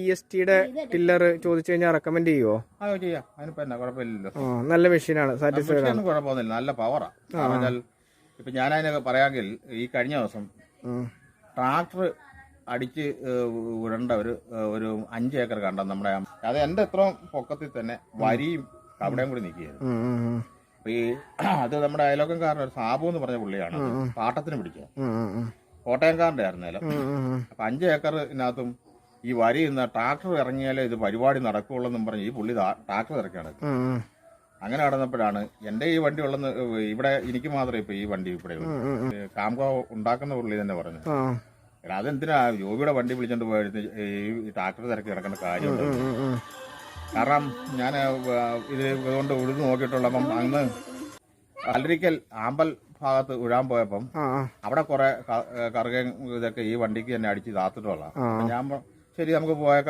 E S ടിയുടെ tiller ചോദിച്ചു കഴിഞ്ഞാൽ റെക്കമെൻഡ് ചെയ്യുവോ? അത് ചെയ്യാം. അതിനിപ്പോ എന്നാ കുഴപ്പമില്ലല്ലോ. ആ, നല്ല മെഷീനാണ് സാറ്റിസ്ഫൈഡ് ആണ്. ഒന്നും കുഴപ്പമൊന്നുമില്ല. നല്ല പവറാ കാരണം വെച്ചാൽ ഇപ്പൊ ഞാൻ അതിനൊക്കെ പറയാമെങ്കിൽ ഈ കഴിഞ്ഞ ദിവസം ട്രാക്ടർ അടിച്ച് വിടേണ്ട ഒരു ഒരു അഞ്ച് ഏക്കർ കണ്ട നമ്മുടെ അത് എന്റെ ഇത്രയും പൊക്കത്തിൽ തന്നെ വരിയും അവിടെയും കൂടി നിൽക്കുകയായിരുന്നു. അപ്പൊ ഈ അത് നമ്മുടെ അയലോക്കംകാരൻ ഒരു സാബു എന്ന് പറഞ്ഞ പുള്ളിയാണ്. പാട്ടത്തിന് പിടിക്കുക കോട്ടയംകാരന്റെ. കോട്ടയംകാരന്റെ ആയിരുന്നേലും. അപ്പൊ അഞ്ച് ഏക്കറിനകത്തും ഈ വരി ഇന്ന് ട്രാക്ടർ ഇറങ്ങിയാലേ ഇത് പരിപാടി എന്നും പറഞ്ഞ് ഈ പുള്ളി ട്രാക്ടർ ഉം. അങ്ങനെ നടന്നപ്പോഴാണ് എന്റെ ഈ വണ്ടി ഉള്ളെന്ന് ഇവിടെ എനിക്ക് മാത്രമേ ഇപ്പൊ ഈ വണ്ടി ഇവിടെ. കാംകോ ഉണ്ടാക്കുന്ന പുള്ളി തന്നെ പറഞ്ഞു. എടാ, അതെന്തിനാ ജോബിയുടെ വണ്ടി വിളിച്ചോണ്ട് പോയിരുന്നു ഈ ട്രാക്ടർ തിരക്കി കിടക്കേണ്ട കാര്യമുണ്ട് ഉം. കാരണം ഞാൻ ഇത് ഇതുകൊണ്ട് ഉഴുതു നോക്കിയിട്ടുള്ളപ്പം അന്ന് കല്ലരിക്കൽ ആമ്പൽ ഭാഗത്ത് ഉഴാൻ പോയപ്പം. അവിടെ കുറെ കറുകയും ഇതൊക്കെ ഈ വണ്ടിക്ക് തന്നെ അടിച്ച് താത്തിട്ടുള്ള ഞാൻ ശരി നമുക്ക് പോയേക്കാം.